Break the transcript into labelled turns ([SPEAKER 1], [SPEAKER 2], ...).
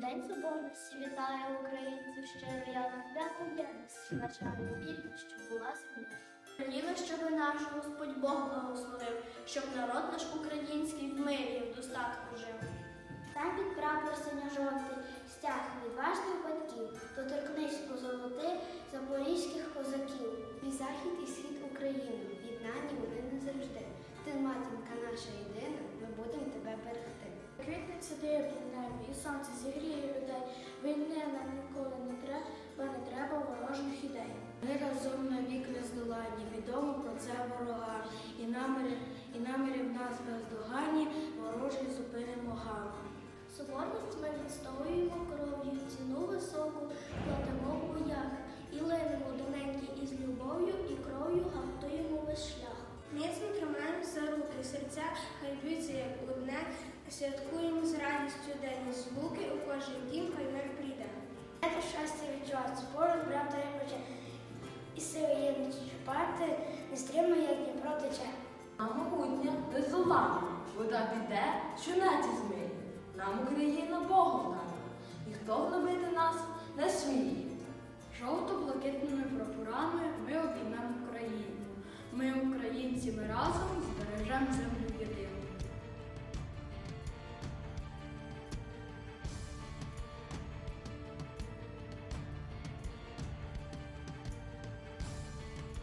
[SPEAKER 1] День Соборності вітає українців щиро я на свято єдності, бажаю вільно, щоб була земля. Веліно, щоб наш Господь Бог благословив, щоб народ наш український в мирі в достатку жив.
[SPEAKER 2] Сади під небі, і сонце зігріє людей. Війни
[SPEAKER 1] нам ніколи не
[SPEAKER 2] треба, бо
[SPEAKER 1] не треба ворожих ідей.
[SPEAKER 2] Ми разом навік не здолані, відомо про це ворогам. І наміри, і наміри в нас бездоганні, ворожий зупинимо гам.
[SPEAKER 1] Соборність ми відстоюємо кров'ю, ціну високу кладемо в боях, і линемо доненьки із любов'ю і кров'ю гаптуємо весь шлях.
[SPEAKER 3] Міцно тримаємо за руки, серця хай б'ються, як одне, святкуємо радістю денні звуки у кожен дім хай мир прийде.
[SPEAKER 4] Це щастя від вас, поруч правда і хоче, і сили єдні чіпати, не стримує, як Дніпро протече.
[SPEAKER 5] На могутня безолана, вода піде, що неті змиє. Нам Україна Богом дана, ніхто гнобити нас не сміє.
[SPEAKER 2] Жовто-блакитними прапорами ми обіймемо Україну. Ми, українці, ми разом збережемо землю.